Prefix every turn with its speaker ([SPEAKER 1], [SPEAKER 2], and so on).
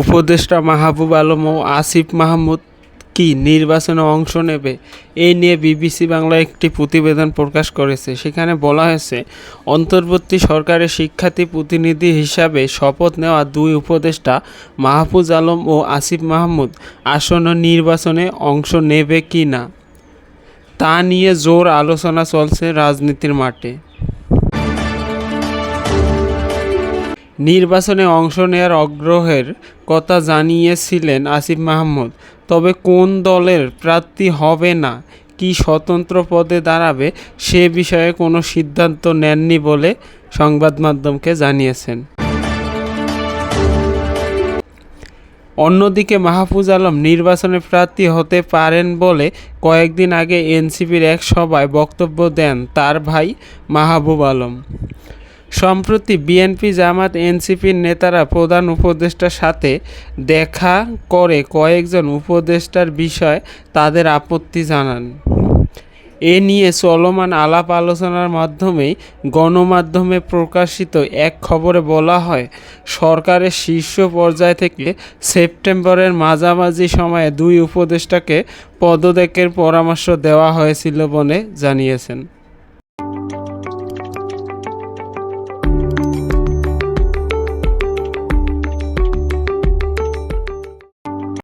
[SPEAKER 1] উপদেষ্টা মাহবুব আলম ও আসিফ মাহমুদ কি নির্বাচনে অংশ নেবে এই নিয়ে বিবিসি বাংলা একটি প্রতিবেদন প্রকাশ করেছে। সেখানে বলা হয়েছে, অন্তর্বর্তী সরকারের শিক্ষার্থী প্রতিনিধি হিসাবে শপথ নেওয়া দুই উপদেষ্টা, মাহফুজ আলম ও আসিফ মাহমুদ, আসন্ন নির্বাচনে অংশ নেবে কি না তা নিয়ে জোর আলোচনা চলছে রাজনীতির মাঠে। নির্বাচনে অংশ নেওয়ার আগ্রহের কথা জানিয়েছিলেন আসিফ মাহমুদ। তবে কোন দলের প্রার্থী হবে না, কি স্বতন্ত্র পদে দাঁড়াবে সে বিষয়ে কোনো সিদ্ধান্ত নেননি বলে সংবাদ মাধ্যমকে জানিয়েছেন। অন্যদিকে মাহফুজ আলম নির্বাচনে প্রার্থী হতে পারেন বলে কয়েকদিন আগে এনসিপির এক সভায় বক্তব্য দেন তার ভাই মাহবুব আলম। সম্প্রতি বিএনপি, জামাত এনসিপির নেতারা প্রধান উপদেষ্টার সাথে দেখা করে কয়েকজন উপদেষ্টার বিষয়ে তাদের আপত্তি জানান। এ নিয়ে চলমান আলাপ আলোচনার মাধ্যমেই গণমাধ্যমে প্রকাশিত এক খবরে বলা হয়, সরকারের শীর্ষ পর্যায় থেকে সেপ্টেম্বরের মাঝামাঝি সময়ে দুই উপদেষ্টাকে পদত্যাগের পরামর্শ দেওয়া হয়েছিল বলে জানিয়েছেন।